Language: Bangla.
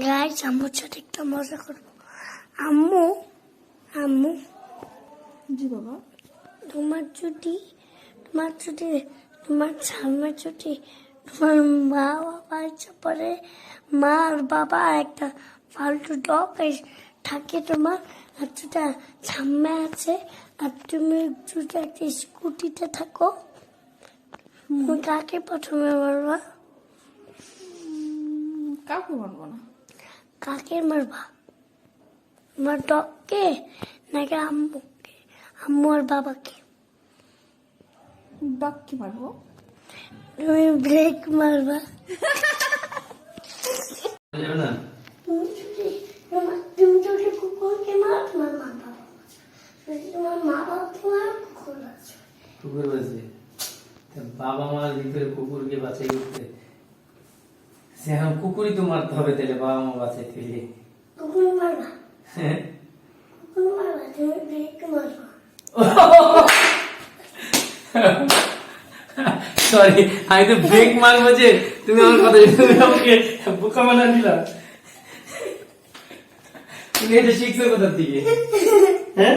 গাইস আম্মুর সাথে একটা মজা করব। আম্মু আম্মু। জি বাবা। তোমার যদি তোমার যদি তোমার সামনে যদি তোমার মা বাবা ইচ্ছা পরে মা আর বাবা একটা ফালতু ডগ থাকে তোমার। আর যেটা সামনে আছে। আর তুমি যদি একটা স্কুটিতে থাকো। তুমি কাকে প্রথমে উম, কাউকে মানবো না। কাকে মারবা? তোমার ডগকে নাকি আম্মুকে? আম্মু আর বাবাকে? ডাককে মারবো? তুমি ব্রেক মারবা। তুমি যদি তোমার তুমি কুকুরকে মারো তোমার মা বাবা তোমার মা বাবা তোমার কুকুর আছে কুকুর বাবা মার ভিতরে কুকুরকে বাঁচাই করতে সে এখন কুকুরই তো মারতে হবে তাহলে বাবা মা বাঁচাইতে গেলে কুকুর মারবা? হ্যাঁ। কুকুর মারবা? তুমি ব্রেক মারবা। সরি আমি তো ব্রেক মারবো যে তুমি আমার কথা তুমি আমাকে বোকা বানা দিলা। তুমি এটা শিখছো কোথার থেকে? হ্যাঁ?